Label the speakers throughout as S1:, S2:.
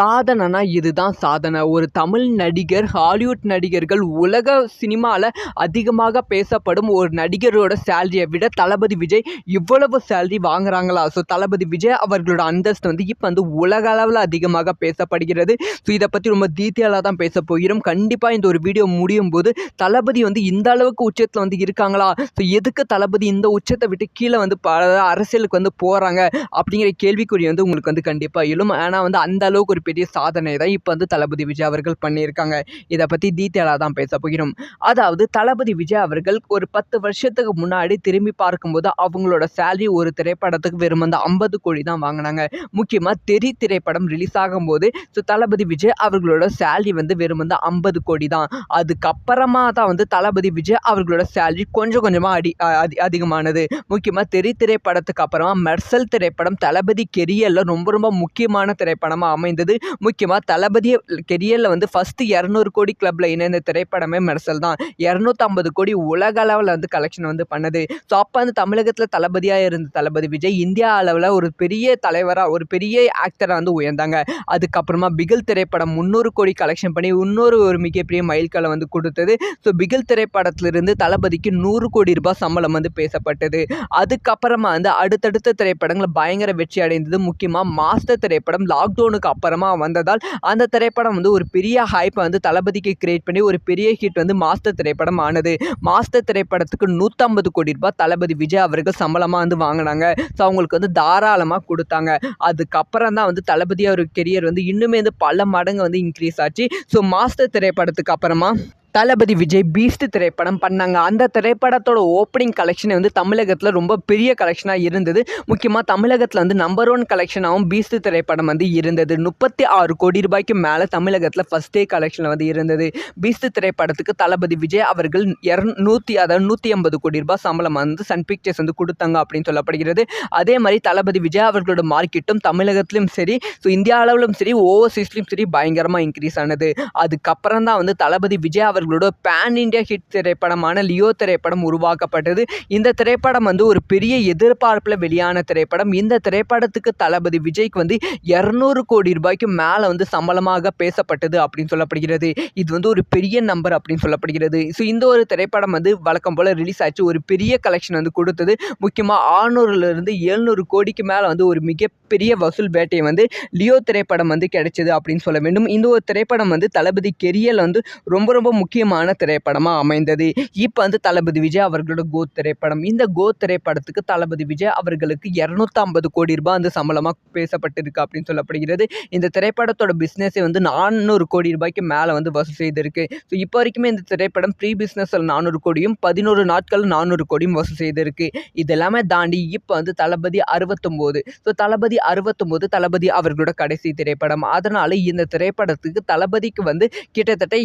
S1: சாதனைனா இதுதான் சாதனை. ஒரு தமிழ் நடிகர் ஹாலிவுட் நடிகர்கள் உலக சினிமாவில் அதிகமாக பேசப்படும் ஒரு நடிகரோட சேலரியை விட தளபதி விஜய் இவ்வளவு சேலரி வாங்குறாங்களா? ஸோ தளபதி விஜய் அவர்களோட அந்தஸ்து வந்து இப்போ வந்து உலக அளவில் அதிகமாக பேசப்படுகிறது. ஸோ இதை பற்றி ரொம்ப டீட்டெயிலாக தான் பேச போகிறோம். கண்டிப்பாக இந்த ஒரு வீடியோ முடியும் போது தளபதி வந்து இந்த அளவுக்கு உச்சத்தில் வந்து இருக்காங்களா? ஸோ எதுக்கு தளபதி இந்த உச்சத்தை விட்டு கீழே வந்து அரசியலுக்கு வந்து போகிறாங்க அப்படிங்கிற கேள்விக்குறி வந்து உங்களுக்கு வந்து கண்டிப்பாக எழும். ஆனால் வந்து அந்த அளவுக்கு ஒரு பெரிய சாதனை தான் இப்போ வந்து தளபதி விஜய் அவர்கள் பண்ணியிருக்காங்க. இதை பற்றி டீட்டெயிலாக தான் பேச போகிறோம். அதாவது தளபதி விஜய் அவர்கள் ஒரு பத்து வருஷத்துக்கு முன்னாடி திரும்பி பார்க்கும்போது அவங்களோட சேலரி ஒரு திரைப்படத்துக்கு வெறும் அந்த ஐம்பது கோடி தான் வாங்கினாங்க. முக்கியமாக தெரி திரைப்படம் ரிலீஸ் ஆகும்போது ஸோ தளபதி விஜய் அவர்களோட சேலரி வந்து வெறும் வந்து ஐம்பது கோடி தான். அதுக்கப்புறமா தான் வந்து தளபதி விஜய் அவர்களோட சேலரி கொஞ்சம் கொஞ்சமாக அடி அதி அதிகமானது. முக்கியமாக தெரி திரைப்படத்துக்கு அப்புறமா மெர்சல் திரைப்படம் தளபதி கெரியரில் ரொம்ப ரொம்ப முக்கியமான திரைப்படமாக அமைந்தது முக்கியமாக தளபதி கெரியரில் வந்து ஃபஸ்ட்டு இரநூறு கோடி கிளப்பில் இணைந்த திரைப்படமே மெர்சல் தான். இரநூத்தம்பது கோடி உலக அளவில் வந்து கலெக்ஷன் வந்து பண்ணது. ஸோ அப்போ வந்து தமிழகத்தில் தளபதியாக இருந்த தளபதி விஜய் இந்தியா அளவில் ஒரு பெரிய தலைவராக ஒரு பெரிய ஆக்டராக வந்து உயர்ந்தாங்க. அதுக்கப்புறமா பிகில் திரைப்படம் முந்நூறு கோடி கலெக்ஷன் பண்ணி இன்னொரு ஒரு மிகப்பெரிய மைல்கல்லை வந்து கொடுத்தது. ஸோ பிகில் திரைப்படத்திலிருந்து தளபதிக்கு நூறு கோடி ரூபாய் சம்பளம் வந்து பேசப்பட்டது. அதுக்கப்புறமா வந்து அடுத்தடுத்த திரைப்படங்கள் பயங்கர வெற்றி அடைந்தது. முக்கியமாக மாஸ்டர் திரைப்படம் லாக்டவுனுக்கு அப்புறம் வந்ததால் அந்த திரைப்படம் வந்து ஒரு பெரிய ஹைப்பை வந்து தளபதிக்கு கிரியேட் பண்ணி ஒரு பெரிய ஹிட் வந்து மாஸ்டர் திரைப்படம் ஆனது. மாஸ்டர் திரைப்படத்துக்கு நூற்றம்பது கோடி ரூபாய் தளபதி விஜய் அவர்கள் சம்பளமாக வந்து வாங்கினாங்க. ஸோ அவங்களுக்கு வந்து தாராளமாக கொடுத்தாங்க. அதுக்கப்புறம் தான் வந்து தளபதி அவர் கெரியர் வந்து இன்னுமே வந்து பல மடங்கு வந்து இன்க்ரீஸ் ஆச்சு. ஸோ மாஸ்டர் திரைப்படத்துக்கு அப்புறமா தளபதி விஜய் பீஸ்ட் திரைப்படம் பண்ணாங்க. அந்த திரைப்படத்தோட ஓப்பனிங் கலெக்ஷன் வந்து தமிழகத்தில் ரொம்ப பெரிய கலெக்ஷனாக இருந்தது. முக்கியமாக தமிழகத்தில் வந்து நம்பர் ஒன் கலெக்ஷனாகவும் பீஸ்ட் திரைப்படம் வந்து இருந்தது. முப்பத்தி ஆறு கோடி ரூபாய்க்கு மேலே தமிழகத்தில் ஃபஸ்ட் டே கலெக்ஷனில் வந்து இருந்தது. பீஸ்ட் திரைப்படத்துக்கு தளபதி விஜய் அவர்கள் இரநூத்தி அதாவது நூற்றி ஐம்பது கோடி ரூபாய் சம்பளம் வந்து சன் பிக்சர்ஸ் வந்து கொடுத்தாங்க அப்படின்னு சொல்லப்படுகிறது. அதே மாதிரி தளபதி விஜய் அவர்களோட மார்க்கெட்டும் தமிழகத்திலும் சரி ஸோ இந்தியா அளவிலும் சரி ஓவர்சீஸ்லையும் சரி பயங்கரமாக இன்க்ரீஸ் ஆனது. அதுக்கப்புறம் தான் வந்து தளபதி விஜய் அவர் அவர்களோட பேன் இந்தியா ஹிட் திரைப்படமான லியோ திரைப்படம் உருவாக்கப்பட்டது. இந்த திரைப்படம் வந்து ஒரு பெரிய எதிர்பார்ப்பில் வெளியான திரைப்படம். இந்த திரைப்படத்துக்கு தளபதி விஜய்க்கு வந்து இரநூறு கோடி ரூபாய்க்கு மேலே வந்து சம்பளமாக பேசப்பட்டது அப்படின்னு சொல்லப்படுகிறது. இது வந்து ஒரு பெரிய நம்பர் அப்படின்னு சொல்லப்படுகிறது. ஸோ இந்த ஒரு திரைப்படம் வந்து வழக்கம் போல் ரிலீஸ் ஆச்சு. ஒரு பெரிய கலெக்ஷன் வந்து கொடுத்தது. முக்கியமாக ஆறுநூறுலேருந்து எழுநூறு கோடிக்கு மேலே வந்து ஒரு மிகப்பெரிய வசூல் வேட்டையை வந்து லியோ திரைப்படம் வந்து கிடைச்சது அப்படின்னு சொல்ல வேண்டும். இந்த ஒரு திரைப்படம் வந்து தளபதி கெரியல் வந்து ரொம்ப ரொம்ப முக்கியமான திரைப்படமாக அமைந்தது. இப்போ வந்து தளபதி விஜய் அவர்களோட கோ திரைப்படம். இந்த கோ திரைப்படத்துக்கு தளபதி விஜய் அவர்களுக்கு இரநூத்தம்பது கோடி ரூபாய் வந்து சம்பளமாக பேசப்பட்டிருக்கு அப்படின்னு சொல்லப்படுகிறது. இந்த திரைப்படத்தோட பிஸ்னஸே வந்து நானூறு கோடி ரூபாய்க்கு மேலே வந்து வசூல் செய்திருக்கு. ஸோ இப்போ வரைக்குமே இந்த திரைப்படம் ப்ரீ பிஸ்னஸில் நானூறு கோடியும் பதினோரு நாட்கள் நானூறு கோடியும் வசூல் செய்திருக்கு. இது எல்லாமே தாண்டி இப்போ வந்து தளபதி அறுபத்தொம்போது. ஸோ தளபதி அறுபத்தொம்போது தளபதி அவர்களோட கடைசி திரைப்படம். அதனால் இந்த திரைப்படத்துக்கு தளபதிக்கு வந்து கிட்டத்தட்ட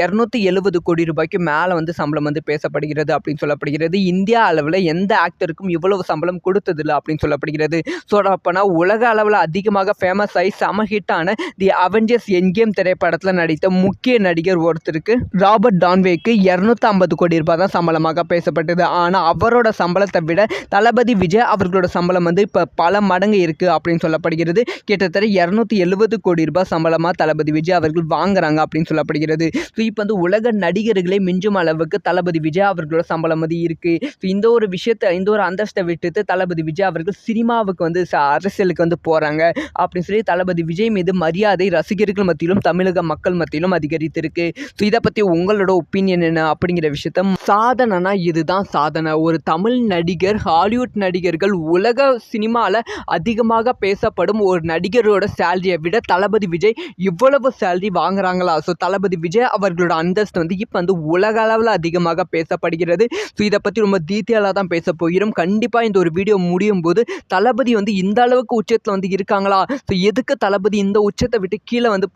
S1: இரநூத்தி எழுபது கோடி ரூபாய்க்கு மேலே வந்து சம்பளம் வந்து பேசப்படுகிறது அப்படின்னு சொல்லப்படுகிறது. இந்தியா அளவில் எந்த ஆக்டருக்கும் இவ்வளவு சம்பளம் கொடுத்ததில்லை அப்படின்னு சொல்லப்படுகிறது. ஸோ அப்போனா உலக அளவில் அதிகமாக ஃபேமஸ் ஆகி சமஹிட்டான தி அவெஞ்சர்ஸ் என்கேம் திரைப்படத்தில் நடித்த முக்கிய நடிகர் ஒருத்தருக்கு ராபர்ட் டான்வேக்கு இரநூத்தி ஐம்பது கோடி ரூபாய் தான் சம்பளமாக பேசப்பட்டது. ஆனால் அவரோட சம்பளத்தை விட தளபதி விஜய் அவர்களோட சம்பளம் வந்து இப்போ பல மடங்கு இருக்குது அப்படின்னு சொல்லப்படுகிறது. கிட்டத்தட்ட இரநூத்தி எழுபது கோடி ரூபாய் சம்பளமாக தளபதி விஜய் அவர்கள் வாங்குறாங்க அப்படின்னு சொல்லப்படுகிறது. ஸோ இப்போ வந்து உலக நடிகர்களே மிஞ்சும் அளவுக்கு தளபதி விஜய் அவர்களோட சம்பளம் வந்து இருக்குது ஸோ இந்த ஒரு விஷயத்தை இந்த ஒரு அந்தஸ்தை விட்டுட்டு தளபதி விஜய் அவர்கள் சினிமாவுக்கு வந்து ச- அரசியலுக்கு வந்து போகிறாங்க அப்படின்னு சொல்லி தளபதி விஜய் மீது மரியாதை ரசிகர்கள் மத்தியிலும் தமிழக மக்கள் மத்தியிலும் அதிகரித்திருக்கு. ஸோ இதை பற்றி உங்களோட ஒப்பீனியன் என்ன அப்படிங்கிற விஷயத்த சாதனைனா இதுதான் சாதனை. ஒரு தமிழ் நடிகர் ஹாலிவுட் நடிகர்கள் உலக சினிமாவில் அதிகமாக பேசப்படும் ஒரு நடிகரோட சேலரியை விட தளபதி விஜய் இவ்வளவு சேலரி வாங்குறாங்களா? ஸோ தளபதி விஜய் அவர்களோட அந்த அந்தஸ்து வந்து இப்போ வந்து உலக அளவில் அதிகமாக பேசப்படுகிறது. ஸோ இதை பற்றி ரொம்ப டீட்டெயிலாக தான் பேச போகிறோம். கண்டிப்பாக இந்த ஒரு வீடியோ முடியும் போது தளபதி வந்து இந்த அளவுக்கு உச்சத்தில் வந்து இருக்காங்களா? ஸோ எதுக்கு தளபதி இந்த உச்சத்தை விட்டு கீழே வந்து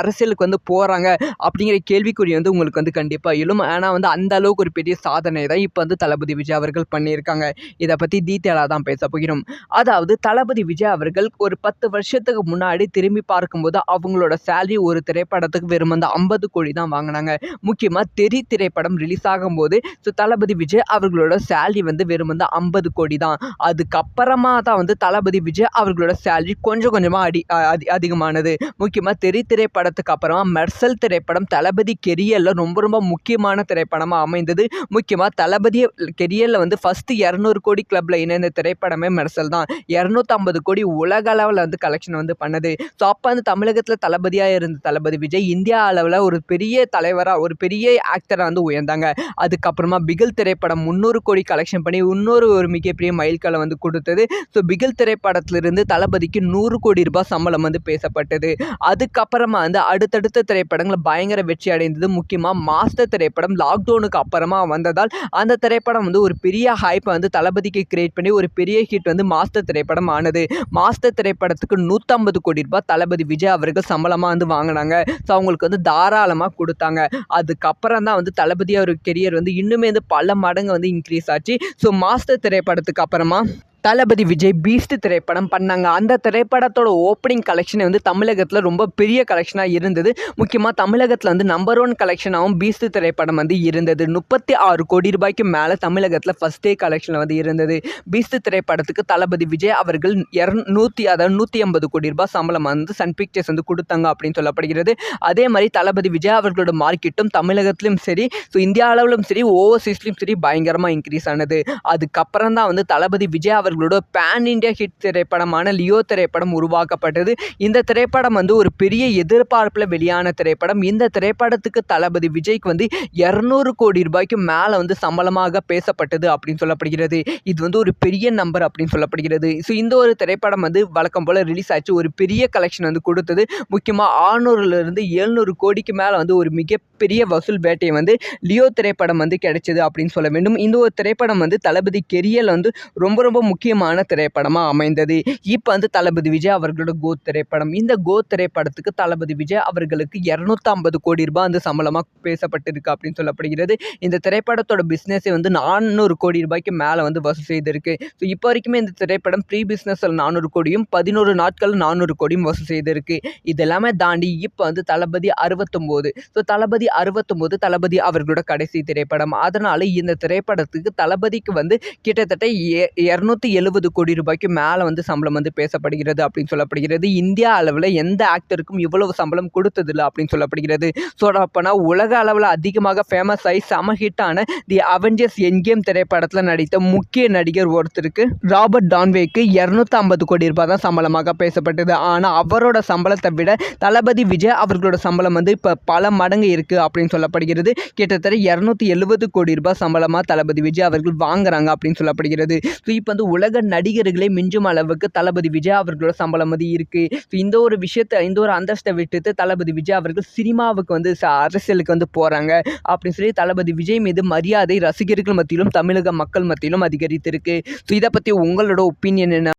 S1: அரசியலுக்கு வந்து போகிறாங்க அப்படிங்கிற கேள்விக்குறி வந்து உங்களுக்கு வந்து கண்டிப்பாக எழும். ஆனால் வந்து அந்த அளவுக்கு ஒரு பெரிய சாதனை தான் இப்போ வந்து தளபதி விஜய் அவர்கள் பண்ணியிருக்காங்க. இதை பற்றி டீட்டெயிலாக தான் பேச போகிறோம். அதாவது தளபதி விஜய் அவர்கள் ஒரு பத்து வருஷத்துக்கு முன்னாடி திரும்பி பார்க்கும்போது அவங்களோட சேலரி ஒரு திரைப்படத்துக்கு வெறும் அந்த ஐம்பது கோடி தான் வாங்கினாங்க. முக்கியமாக தெரி திரைப்படம் ரிலீஸ் ஆகும்போது ஸோ தளபதி விஜய் அவர்களோட சேலரி வந்து வெறும் வந்து ஐம்பது கோடி தான். அதுக்கப்புறமா தான் வந்து தளபதி விஜய் அவர்களோட சேலரி கொஞ்சம் கொஞ்சமாக அடி அதி அதிகமானது. முக்கியமாக தெரி திரைப்படத்துக்கு அப்புறமா மெர்சல் திரைப்படம் தளபதி கெரியரில் ரொம்ப ரொம்ப முக்கியமான திரைப்படமாக அமைந்தது. முக்கியமாக தளபதி கெரியரில் வந்து ஃபஸ்ட்டு இரநூறு கோடி கிளப்பில் இணைந்த திரைப்படமே மெர்சல் தான். இரநூத்தம்பது கோடி உலக அளவில் வந்து கலெக்ஷன் வந்து பண்ணது. ஸோ அப்போ வந்து தமிழகத்தில் தளபதியாக இருந்த தளபதி விஜய் இந்தியா அளவில் ஒரு பெரிய தலைவராக ஒரு பெரிய ஆக்டராக வந்து உயர்ந்தாங்க. அதுக்கப்புறமா பிகில் திரைப்படம் முந்நூறு கோடி கலெக்ஷன் பண்ணி இன்னொரு ஒரு மிகப்பெரிய மைல்கல்லை வந்து கொடுத்தது. ஸோ பிகில் திரைப்படத்திலிருந்து தளபதிக்கு நூறு கோடி ரூபாய் சம்பளம் வந்து பேசப்பட்டது. அதுக்கப்புறமா வந்து அடுத்தடுத்த திரைப்படங்கள் பயங்கர வெற்றி அடைந்தது. முக்கியமாக மாஸ்டர் திரைப்படம் லாக்டவுனுக்கு அப்புறமா வந்ததால் அந்த திரைப்படம் வந்து ஒரு பெரிய ஹைப்பை வந்து தளபதிக்கு கிரியேட் பண்ணி ஒரு பெரிய ஹிட் வந்து மாஸ்டர் திரைப்படம் ஆனது. மாஸ்டர் திரைப்படத்துக்கு நூற்றம்பது கோடி ரூபாய் தளபதி விஜய் அவர்கள் சம்பளமாக வந்து வாங்கினாங்க. ஸோ அவங்களுக்கு வந்து தாராளமாக கொடுத்தாங்க. அதுக்கப்புறம் தான் வந்து தளபதி அவர் கெரியர் வந்து இன்னுமே வந்து பல மடங்கு வந்து இன்க்ரீஸ் ஆச்சு. ஸோ மாஸ்டர் திரைப்படத்துக்கு அப்புறமா தளபதி விஜய் பீஸ்ட் திரைப்படம் பண்ணாங்க. அந்த திரைப்படத்தோட ஓப்பனிங் கலெக்ஷன் வந்து தமிழகத்தில் ரொம்ப பெரிய கலெக்ஷனாக இருந்தது. முக்கியமாக தமிழகத்தில் வந்து நம்பர் ஒன் கலெக்ஷனாகவும் பீஸ்ட் திரைப்படம் வந்து இருந்தது. முப்பத்தி ஆறு கோடி ரூபாய்க்கு மேலே தமிழகத்தில் ஃபஸ்ட் டே கலெக்ஷனில் வந்து இருந்தது. பீஸ்ட் திரைப்படத்துக்கு தளபதி விஜய் அவர்கள் இரநூத்தி அதாவது நூற்றி ஐம்பது கோடி ரூபாய் சம்பளம் வந்து சன் பிக்சர்ஸ் வந்து கொடுத்தாங்க அப்படின்னு சொல்லப்படுகிறது. அதே மாதிரி தளபதி விஜய் அவர்களோட மார்க்கெட்டும் தமிழகத்திலும் சரி ஸோ இந்தியா அளவிலும் சரி ஓவர்சீஸ்லையும் சரி பயங்கரமாக இன்க்ரீஸ் ஆனது. அதுக்கப்புறம் தான் வந்து தளபதி விஜய் அவர்களோட பேன் இண்டியா ஹிட் திரைப்படமான லியோ திரைப்படம் உருவாக்கப்பட்டது. இந்த திரைப்படம் வந்து ஒரு பெரிய எதிர்பார்ப்பில் வெளியான திரைப்படம். இந்த திரைப்படத்துக்கு தளபதி விஜய்க்கு வந்து இரநூறு கோடி ரூபாய்க்கு மேலே வந்து சம்பளமாக பேசப்பட்டது அப்படின்னு சொல்லப்படுகிறது. இது வந்து ஒரு பெரிய நம்பர் அப்படின்னு சொல்லப்படுகிறது. ஸோ இந்த ஒரு திரைப்படம் வந்து வழக்கம் போல் ரிலீஸ் ஆச்சு. ஒரு பெரிய கலெக்ஷன் வந்து கொடுத்தது. முக்கியமாக ஆறுநூறுலேருந்து எழுநூறு கோடிக்கு மேலே வந்து ஒரு மிகப்பெரிய வசூல் வேட்டையை வந்து லியோ திரைப்படம் வந்து கிடைச்சது அப்படின்னு சொல்ல வேண்டும். இந்த ஒரு திரைப்படம் வந்து தளபதி கெரியல் வந்து ரொம்ப ரொம்ப முக்கியமான திரைப்படமாக அமைந்தது. இப்போ வந்து தளபதி விஜய் அவர்களோட கோ திரைப்படம். இந்த கோ திரைப்படத்துக்கு தளபதி விஜய் அவர்களுக்கு இரநூத்தம்பது கோடி ரூபாய் வந்து சம்பளமாக பேசப்பட்டிருக்கு அப்படின்னு சொல்லப்படுகிறது. இந்த திரைப்படத்தோட பிஸ்னஸே வந்து நானூறு கோடி ரூபாய்க்கு மேலே வந்து வசூல் செய்திருக்கு. ஸோ இப்போ வரைக்குமே இந்த திரைப்படம் ப்ரீ பிஸ்னஸில் நானூறு கோடியும் பதினோரு நாட்கள் நானூறு கோடியும் வசூல் செய்திருக்கு. இது எல்லாமே தாண்டி இப்போ வந்து தளபதி அறுபத்தொம்போது. ஸோ தளபதி அறுபத்தொம்போது தளபதி அவர்களோட கடைசி திரைப்படம். அதனால் இந்த திரைப்படத்துக்கு தளபதிக்கு வந்து கிட்டத்தட்ட இரநூத்தி எழுபது கோடி ரூபாய்க்கு மேலே வந்து சம்பளம் வந்து பேசப்படுகிறது அப்படின்னு சொல்லப்படுகிறது. இந்தியா அளவில் எந்த ஆக்டருக்கும் இவ்வளவு சம்பளம் கொடுத்ததில்லை அப்படின்னு சொல்லப்படுகிறது. சொல்லப்போனால் உலக அளவில் அதிகமாக ஃபேமஸ் ஆகி செம ஹிட்டான தி அவெஞ்சர்ஸ் என்கேம் திரைப்படத்தில் நடித்த முக்கிய நடிகர் ஒருத்தருக்கு ராபர்ட் டான்வேக்கு இரநூத்தி ஐம்பது கோடி ரூபாய் தான் சம்பளமாக பேசப்பட்டது. ஆனால் அவரோட சம்பளத்தை விட தளபதி விஜய் அவர்களோட சம்பளம் வந்து இப்போ பல மடங்கு இருக்குது அப்படின்னு சொல்லப்படுகிறது. கிட்டத்தட்ட இரநூத்தி எழுபது கோடி ரூபாய் சம்பளமாக தளபதி விஜய் அவர்கள் வாங்குறாங்க அப்படின்னு சொல்லப்படுகிறது. ஸோ இப்போ வந்து உலக நடிகர்களை மிஞ்சும் அளவுக்கு தளபதி விஜய் அவர்களோட சம்பளம் வந்து இருக்குது ஸோ இந்த ஒரு விஷயத்தை இந்த ஒரு அந்தஸ்தை விட்டுட்டு தளபதி விஜய் அவர்கள் சினிமாவுக்கு வந்து ச- அரசியலுக்கு வந்து போகிறாங்க அப்படின்னு சொல்லி தளபதி விஜய் மீது மரியாதை ரசிகர்கள் மத்தியிலும் தமிழக மக்கள் மத்தியிலும் அதிகரித்திருக்கு. ஸோ இதை பற்றி உங்களோட ஒப்பீனியன் என்ன?